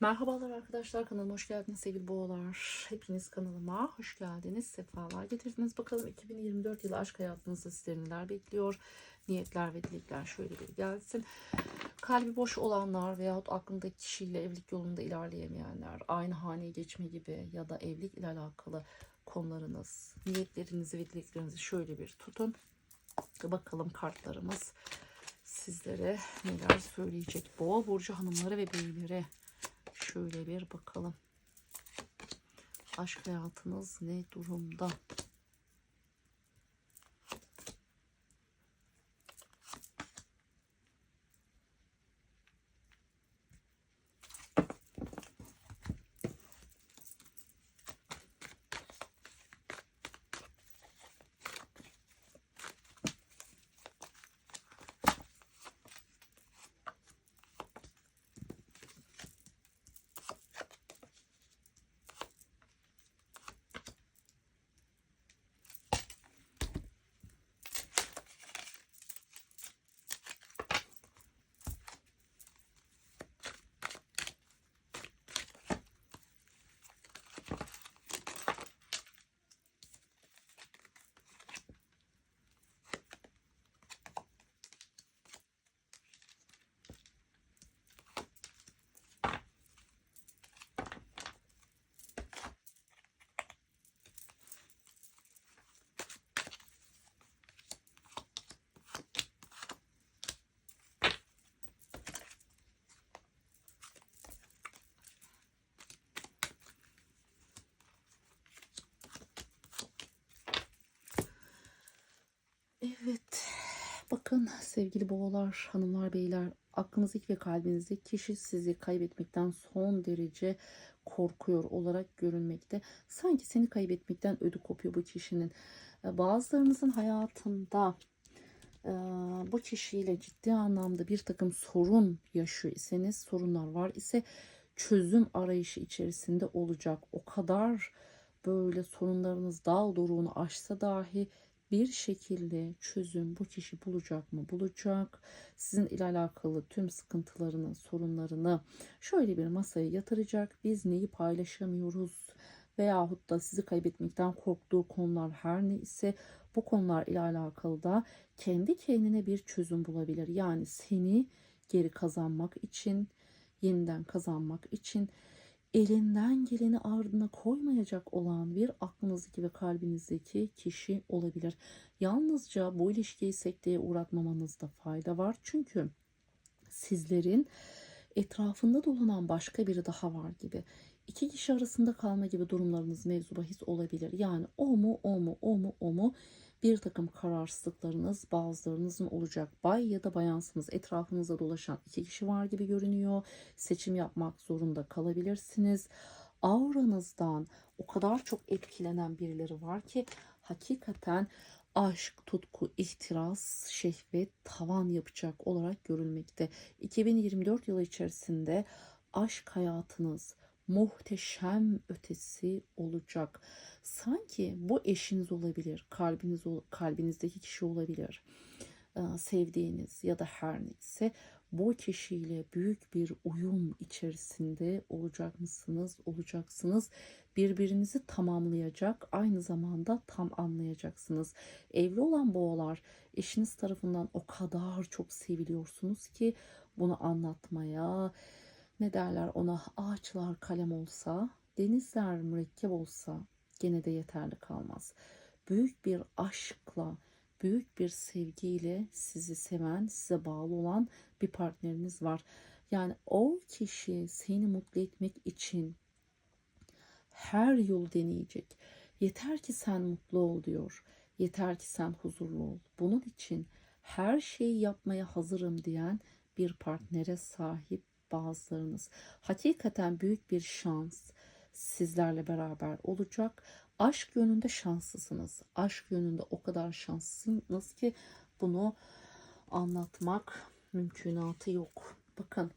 Merhabalar arkadaşlar kanalıma hoş geldiniz sevgili boğalar. Hepiniz kanalıma hoş geldiniz. Sefalar getirdiniz. Bakalım 2024 yılı aşk hayatınızda sizleri neler bekliyor? Niyetler ve dilekler şöyle bir gelsin. Kalbi boş olanlar veyahut aklındaki kişiyle evlilik yolunda ilerleyemeyenler, aynı haneye geçme gibi ya da evlilik ile alakalı konularınız, niyetlerinizi ve dileklerinizi şöyle bir tutun. Bakalım kartlarımız sizlere neler söyleyecek. Boğa burcu hanımları ve beyleri. Şöyle bir bakalım. Aşk hayatınız ne durumda? Bakın sevgili boğalar, hanımlar, beyler, aklınızdaki ve kalbinizdeki kişi sizi kaybetmekten son derece korkuyor olarak görünmekte. Sanki seni kaybetmekten ödü kopuyor bu kişinin. Ee, Bazılarınızın hayatında e, bu kişiyle ciddi anlamda bir takım sorun yaşıyor iseniz, sorunlar var ise çözüm arayışı içerisinde olacak. O kadar böyle sorunlarınız dal doruğunu aşsa dahi bir şekilde çözüm bu kişi bulacak mı? Bulacak. Sizin ile alakalı tüm sıkıntılarını, sorunlarını şöyle bir masaya yatıracak. Biz neyi paylaşamıyoruz veyahut da sizi kaybetmekten korktuğu konular her ne ise bu konular ile alakalı da kendi kendine bir çözüm bulabilir. Yani seni geri kazanmak için, yeniden kazanmak için elinden geleni ardına koymayacak olan bir aklınızdaki ve kalbinizdeki kişi olabilir. Yalnızca bu ilişkiyi sekteye uğratmamanızda fayda var. Çünkü sizlerin etrafında dolanan başka biri daha var gibi. İki kişi arasında kalma gibi durumlarınız mevzu bahis olabilir. Yani o mu o mu o mu o mu bir takım kararsızlıklarınız bazılarınızın olacak. Bay ya da bayansınız etrafınızda dolaşan iki kişi var gibi görünüyor. Seçim yapmak zorunda kalabilirsiniz. Auranızdan o kadar çok etkilenen birileri var ki hakikaten aşk, tutku, ihtiras, şehvet tavan yapacak olarak görülmekte. 2024 yılı içerisinde aşk hayatınız muhteşem ötesi olacak. Sanki bu eşiniz olabilir, kalbiniz kalbinizdeki kişi olabilir. Sevdiğiniz ya da her neyse bu kişiyle büyük bir uyum içerisinde olacak mısınız, olacaksınız. Birbirinizi tamamlayacak, aynı zamanda tam anlayacaksınız. Evli olan boğalar eşiniz tarafından o kadar çok seviliyorsunuz ki bunu anlatmaya, ne derler ona ağaçlar kalem olsa, denizler mürekkep olsa gene de yeterli kalmaz. Büyük bir aşkla, büyük bir sevgiyle sizi seven, size bağlı olan bir partneriniz var. Yani o kişi seni mutlu etmek için her yolu deneyecek. Yeter ki sen mutlu ol diyor. Yeter ki sen huzurlu ol. Bunun için her şeyi yapmaya hazırım diyen bir partnere sahip bazılarınız. Hakikaten büyük bir şans sizlerle beraber olacak. Aşk yönünde şanslısınız. Aşk yönünde o kadar şanslısınız ki bunu anlatmak mümkünatı yok. Bakın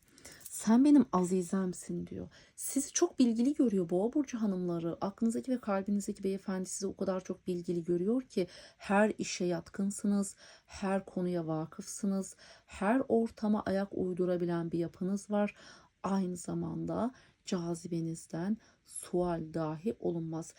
sen benim azizemsin diyor. Sizi çok bilgili görüyor boğa burcu hanımları. Aklınızdaki ve kalbinizdeki beyefendi sizi o kadar çok bilgili görüyor ki her işe yatkınsınız, her konuya vakıfsınız, her ortama ayak uydurabilen bir yapınız var. Aynı zamanda cazibenizden sual dahi olunmaz.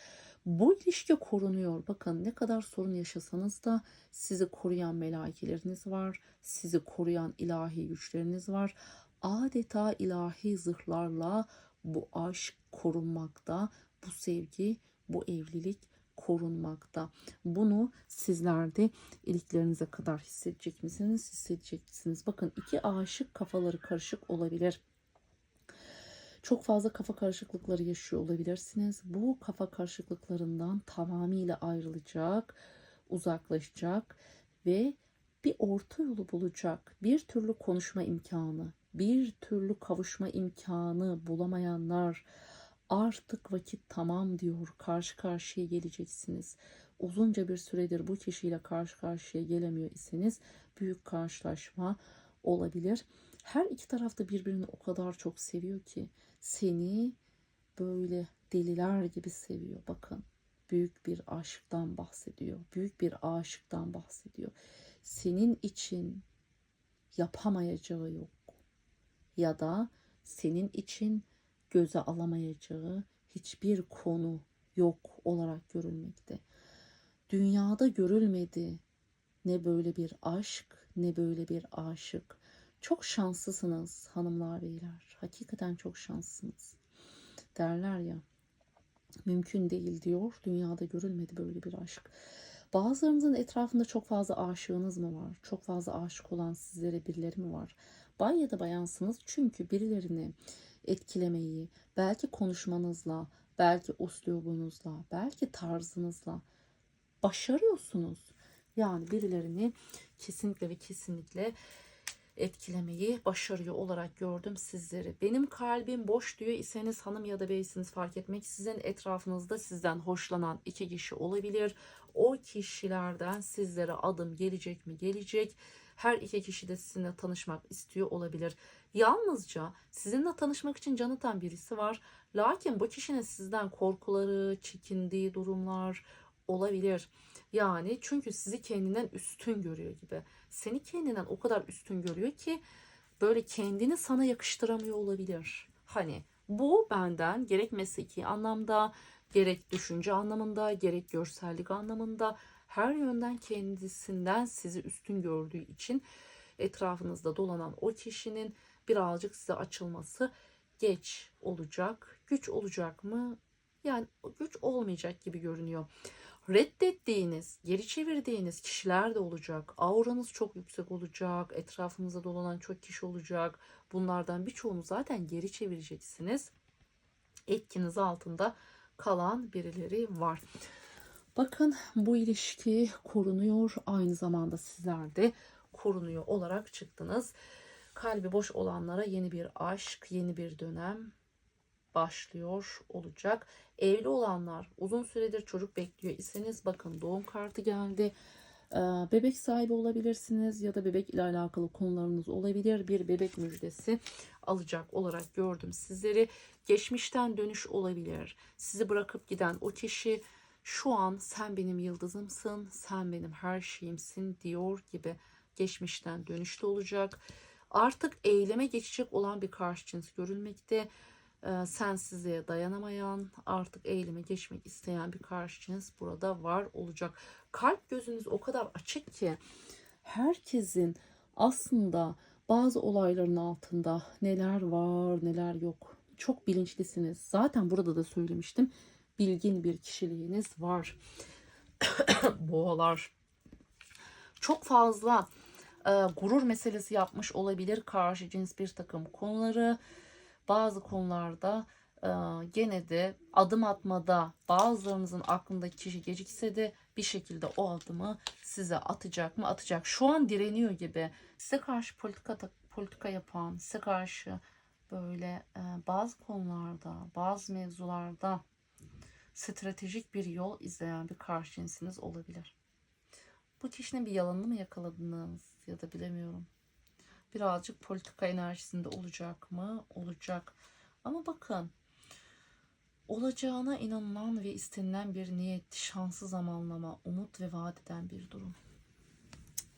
Bu ilişki korunuyor. Bakın ne kadar sorun yaşasanız da sizi koruyan melaikeleriniz var. Sizi koruyan ilahi güçleriniz var. Adeta ilahi zırhlarla bu aşk korunmakta. Bu sevgi, bu evlilik korunmakta. Bunu sizler de iliklerinize kadar hissedecek misiniz? Hissedeceksiniz. Bakın iki aşık kafaları karışık olabilir. Çok fazla kafa karışıklıkları yaşıyor olabilirsiniz. Bu kafa karışıklıklarından tamamıyla ayrılacak, uzaklaşacak ve bir orta yolu bulacak. Bir türlü konuşma imkanı, bir türlü kavuşma imkanı bulamayanlar artık vakit tamam diyor. Karşı karşıya geleceksiniz. Uzunca bir süredir bu kişiyle karşı karşıya gelemiyor iseniz büyük karşılaşma olabilir. Her iki taraf da birbirini o kadar çok seviyor ki seni böyle deliler gibi seviyor. Bakın büyük bir aşıktan bahsediyor. Büyük bir aşıktan bahsediyor. Senin için yapamayacağı yok. Ya da senin için göze alamayacağı hiçbir konu yok olarak görülmekte. Dünyada görülmedi ne böyle bir aşk ne böyle bir aşık. Çok şanslısınız hanımlar beyler. Hakikaten çok şanslısınız. Derler ya mümkün değil diyor. Dünyada görülmedi böyle bir aşk. Bazılarınızın etrafında çok fazla aşığınız mı var? Çok fazla aşık olan sizlere birileri mi var? Bay ya da bayansınız çünkü birilerini etkilemeyi, belki konuşmanızla, belki uslubunuzla, belki tarzınızla başarıyorsunuz. Yani birilerini kesinlikle ve kesinlikle etkilemeyi başarıyor olarak gördüm sizleri. Benim kalbim boş diyor iseniz hanım ya da beysiniz fark etmek sizin etrafınızda sizden hoşlanan iki kişi olabilir. O kişilerden sizlere adım gelecek mi? Gelecek. Her iki kişi de sizinle tanışmak istiyor olabilir. Yalnızca sizinle tanışmak için canıtan birisi var. Lakin bu kişinin sizden korkuları, çekindiği durumlar olabilir. Yani çünkü sizi kendinden üstün görüyor gibi. Seni kendinden o kadar üstün görüyor ki böyle kendini sana yakıştıramıyor olabilir. Hani bu benden gerek mesleki anlamda, gerek düşünce anlamında, gerek görsellik anlamında her yönden kendisinden sizi üstün gördüğü için etrafınızda dolanan o kişinin birazcık size açılması geç olacak. Güç olacak mı? Yani güç olmayacak gibi görünüyor. Reddettiğiniz, geri çevirdiğiniz kişiler de olacak. Auranız çok yüksek olacak. Etrafınızda dolanan çok kişi olacak. Bunlardan birçoğunu zaten geri çevireceksiniz. Etkiniz altında kalan birileri var. Bakın bu ilişki korunuyor. Aynı zamanda sizler de korunuyor olarak çıktınız. Kalbi boş olanlara yeni bir aşk, yeni bir dönem başlıyor olacak. Evli olanlar uzun süredir çocuk bekliyor iseniz bakın doğum kartı geldi. Ee, Bebek sahibi olabilirsiniz ya da bebek ile alakalı konularınız olabilir. Bir bebek müjdesi alacak olarak gördüm sizleri. Geçmişten dönüş olabilir. Sizi bırakıp giden o kişi şu an sen benim yıldızımsın, sen benim her şeyimsin diyor gibi geçmişten dönüşte olacak. Artık eyleme geçecek olan bir karşı cins görülmekte. Ee, sensizliğe dayanamayan, artık eyleme geçmek isteyen bir karşı cins burada var olacak. Kalp gözünüz o kadar açık ki herkesin aslında bazı olayların altında neler var neler yok. Çok bilinçlisiniz. Zaten burada da söylemiştim. Bilgin bir kişiliğiniz var. Boğalar. Çok fazla e, gurur meselesi yapmış olabilir karşı cins bir takım konuları. Bazı konularda e, gene de adım atmada bazılarınızın aklındaki kişi gecikse de bir şekilde o adımı size atacak mı? Atacak. Şu an direniyor gibi. Size karşı politika politika yapan, size karşı böyle e, bazı konularda, bazı mevzularda stratejik bir yol izleyen bir karşı cinsiniz olabilir. Bu kişinin bir yalanını mı yakaladınız ya da bilemiyorum. Birazcık politika enerjisinde olacak mı? Olacak. Ama bakın olacağına inanılan ve istenilen bir niyet, şanslı zamanlama, umut ve vaat eden bir durum.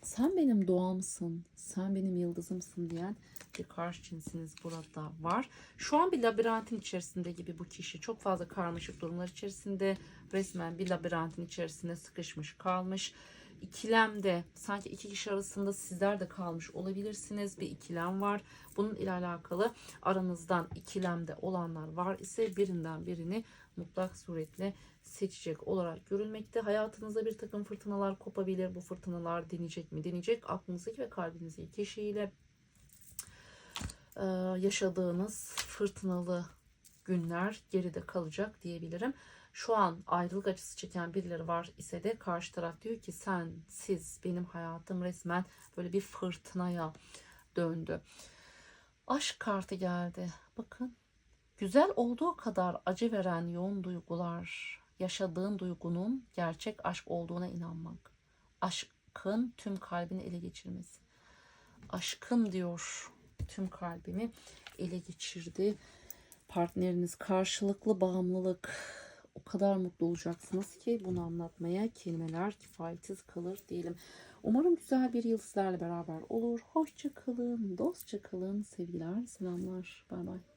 sen benim doğamsın, sen benim yıldızımsın diyen bir karşı cinsiniz burada var. Şu an bir labirentin içerisinde gibi bu kişi. Çok fazla karmaşık durumlar içerisinde. Resmen bir labirentin içerisinde sıkışmış kalmış. İkilemde sanki iki kişi arasında sizler de kalmış olabilirsiniz. Bir ikilem var. Bunun ile alakalı aranızdan ikilemde olanlar var ise birinden birini mutlak suretle seçecek olarak görülmekte. Hayatınızda bir takım fırtınalar kopabilir. Bu fırtınalar deneyecek mi? Deneyecek. Aklınızdaki ve kalbinizdeki kişiyle e, yaşadığınız fırtınalı günler geride kalacak diyebilirim. Şu an ayrılık acısı çeken birileri var ise de karşı taraf diyor ki sen, siz, benim hayatım resmen böyle bir fırtınaya döndü. Aşk kartı geldi. Bakın güzel olduğu kadar acı veren yoğun duygular, yaşadığın duygunun gerçek aşk olduğuna inanmak. Aşkın tüm kalbini ele geçirmesi. Aşkım diyor tüm kalbimi ele geçirdi. Partneriniz karşılıklı bağımlılık. O kadar mutlu olacaksınız ki bunu anlatmaya kelimeler kifayetsiz kalır diyelim. Umarım güzel bir yıl sizlerle beraber olur. Hoşça kalın, dostça kalın. Sevgiler, selamlar. Bay bay.